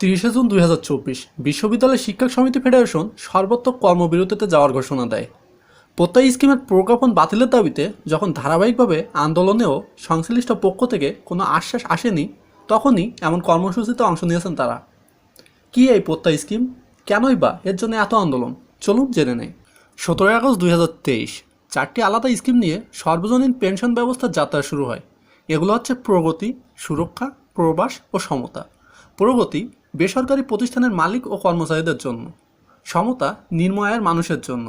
তিরিশে জুন দুই হাজার চব্বিশ বিশ্ববিদ্যালয় শিক্ষক সমিতি ফেডারেশন সর্বত্র কর্মবিরতিতে যাওয়ার ঘোষণা দেয়। প্রত্যয় স্কিমের প্রজ্ঞাপন বাতিলের দাবিতে যখন ধারাবাহিকভাবে আন্দোলনেও সংশ্লিষ্ট পক্ষ থেকে কোনো আশ্বাস আসেনি, তখনই এমন কর্মসূচিতে অংশ নিয়েছেন তারা। কি এই প্রত্যয় স্কিম? কেনই বা এর জন্য এত আন্দোলন? চলুন জেনে নেই। সতেরোই আগস্ট দুই হাজার তেইশ, চারটি আলাদা স্কিম নিয়ে সর্বজনীন পেনশন ব্যবস্থার যাত্রা শুরু হয়। এগুলো হচ্ছে প্রগতি, সুরক্ষা, প্রবাস ও সমতা। প্রগতি বেসরকারি প্রতিষ্ঠানের মালিক ও কর্মচারীদের জন্য। সমতা নির্ময়ের মানুষের জন্য।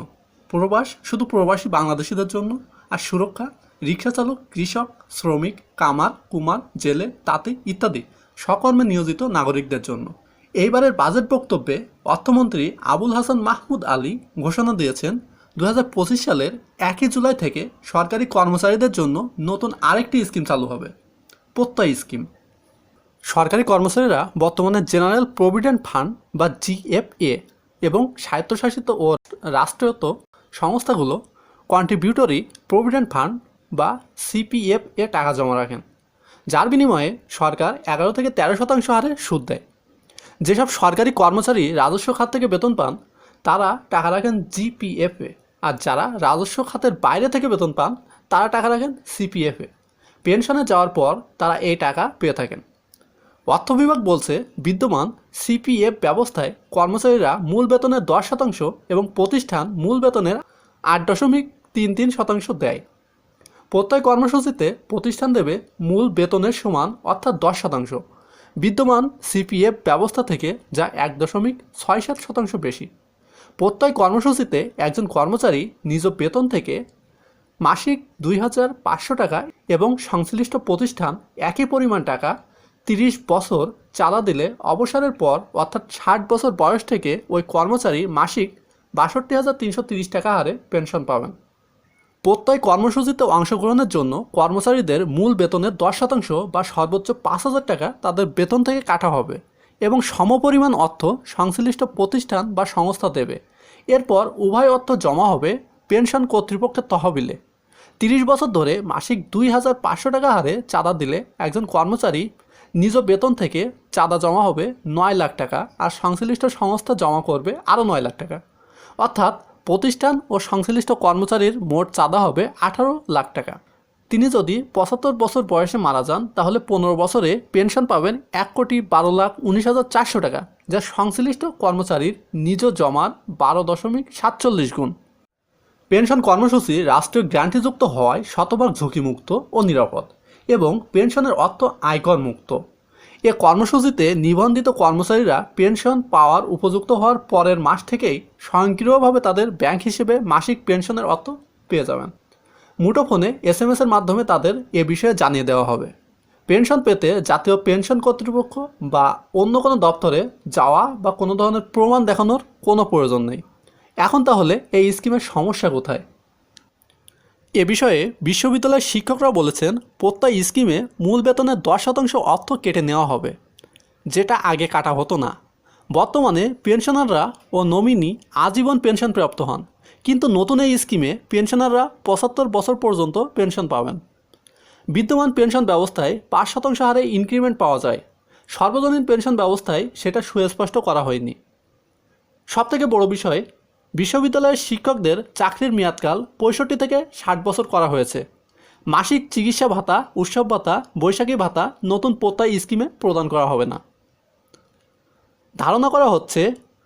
প্রবাস শুধু প্রবাসী বাংলাদেশিদের জন্য। আর সুরক্ষা রিক্সা চালক কৃষক, শ্রমিক, কামার, কুমার, জেলে, তাঁতি ইত্যাদি সকর্মে নিয়োজিত নাগরিকদের জন্য। এইবারের বাজেট বক্তব্যে অর্থমন্ত্রী আবুল হাসান মাহমুদ আলী ঘোষণা দিয়েছেন দু হাজার পঁচিশ সালের একই জুলাই থেকে সরকারি কর্মচারীদের জন্য নতুন আরেকটি স্কিম চালু হবে। প্রত্যয় স্কিম। সরকারি কর্মচারীরা বর্তমানে জেনারেল প্রভিডেন্ট ফান্ড বা জিএফএ এবং স্বায়ত্তশাসিত ও রাষ্ট্রায়ত্ত সংস্থাগুলো কন্ট্রিবিউটরি প্রভিডেন্ট ফান্ড বা সিপিএফ এ টাকা জমা রাখেন, যার বিনিময়ে সরকার এগারো থেকে তেরো শতাংশ হারে সুদ দেয়। যেসব সরকারি কর্মচারী রাজস্ব খাত থেকে বেতন পান, তারা টাকা রাখেন জিপিএফে আর যারা রাজস্ব খাতের বাইরে থেকে বেতন পান, তারা টাকা রাখেন সিপিএফে পেনশনে যাওয়ার পর তারা এই টাকা পেয়ে থাকেন। অর্থ বিভাগ বলছে, বিদ্যমান সিপিএফ ব্যবস্থায় কর্মচারীরা মূল বেতনের দশ শতাংশ এবং প্রতিষ্ঠান মূল বেতনের আট দশমিক তিন তিন শতাংশ দেয়। প্রত্যয় কর্মসূচিতে প্রতিষ্ঠান দেবে মূল বেতনের সমান অর্থাৎ দশ শতাংশ। বিদ্যমান সিপিএফ ব্যবস্থা থেকে যা এক দশমিক ছয় সাত শতাংশ বেশি। প্রত্যয় কর্মসূচিতে একজন কর্মচারী নিজ বেতন থেকে মাসিক দুই হাজার পাঁচশো টাকা এবং সংশ্লিষ্ট প্রতিষ্ঠান একই পরিমাণ টাকা তিরিশ বছর চাঁদা দিলে অবসরের পর, অর্থাৎ ষাট বছর বয়স থেকে, ওই কর্মচারী মাসিক বাষট্টি হাজার তিনশো তিরিশ টাকা হারে পেনশন পাবেন। প্রত্যয় কর্মসূচিতে অংশগ্রহণের জন্য কর্মচারীদের মূল বেতনের দশ শতাংশ বা সর্বোচ্চ পাঁচ হাজার টাকা তাদের বেতন থেকে কাটা হবে এবং সমপরিমাণ অর্থ সংশ্লিষ্ট প্রতিষ্ঠান বা সংস্থা দেবে। এরপর উভয় অর্থ জমা হবে পেনশন কর্তৃপক্ষের তহবিলে। তিরিশ বছর ধরে মাসিক দুই হাজার পাঁচশো টাকা হারে চাঁদা দিলে একজন কর্মচারী নিজ বেতন থেকে চাঁদা জমা হবে নয় লাখ টাকা আর সংশ্লিষ্ট সংস্থা জমা করবে আরও নয় লাখ টাকা। অর্থাৎ প্রতিষ্ঠান ও সংশ্লিষ্ট কর্মচারীর মোট চাঁদা হবে আঠারো লাখ টাকা। তিনি যদি পঁচাত্তর বছর বয়সে মারা যান, তাহলে পনেরো বছরে পেনশন পাবেন এক কোটি বারো লাখ উনিশ হাজার চারশো টাকা, যা সংশ্লিষ্ট কর্মচারীর নিজ জমার বারো দশমিক সাতচল্লিশ গুণ। পেনশন কর্মসূচি রাষ্ট্রীয় গ্যারান্টিযুক্ত হওয়ায় শতভাগ ঝুঁকিমুক্ত ও নিরাপদ। এবং পেনশনের অর্থ আয়কর মুক্ত। এ কর্মসূচিতে নিবন্ধিত কর্মচারীরা পেনশন পাওয়ার উপযুক্ত হওয়ার পরের মাস থেকেই স্বয়ংক্রিয়ভাবে তাদের ব্যাংক হিসেবে মাসিক পেনশনের অর্থ পেয়ে যাবেন। মুঠোফোনে এস এম এসের মাধ্যমে তাদের এ বিষয়ে জানিয়ে দেওয়া হবে। পেনশন পেতে জাতীয় পেনশন কর্তৃপক্ষ বা অন্য কোনো দপ্তরে যাওয়া বা কোনো ধরনের প্রমাণ দেখানোর কোনো প্রয়োজন নেই। এখন তাহলে এই স্কিমের সমস্যা কোথায়? এ বিষয়ে বিশ্ববিদ্যালয়ের শিক্ষকরা বলেছেন, প্রত্যয় স্কিমে মূল বেতনের দশ শতাংশ অর্থ কেটে নেওয়া হবে, যেটা আগে কাটা হতো না। বর্তমানে পেনশনাররা ও নমিনি আজীবন পেনশন প্রাপ্ত হন, কিন্তু নতুন এই স্কিমে পেনশনাররা পঁচাত্তর বছর পর্যন্ত পেনশন পাবেন। বিদ্যমান পেনশন ব্যবস্থায় পাঁচ শতাংশ হারে ইনক্রিমেন্ট পাওয়া যায়। সর্বজনীন পেনশন ব্যবস্থায় সেটা সুস্পষ্ট করা হয়নি। সবথেকে বড় বিষয় বিশ্ববিদ্যালয়ের শিক্ষকদের চাকরির মেয়াদকাল পঁয়ষট্টি থেকে ষাট বছর করা হয়েছে। মাসিক চিকিৎসা ভাতা, উৎসব ভাতা, বৈশাখী ভাতা নতুন প্রত্যয় স্কিমে প্রদান করা হবে না। ধারণা করা হচ্ছে,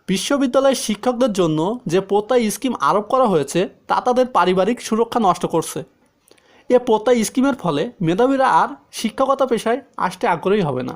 বিশ্ববিদ্যালয়ের শিক্ষকদের জন্য যে প্রত্যয় স্কিম আরোপ করা হয়েছে, তা তাদের পারিবারিক সুরক্ষা নষ্ট করছে। এ প্রত্যয় স্কিমের ফলে মেধাবীরা আর শিক্ষকতা পেশায় আসতে আগ্রহী হবে না।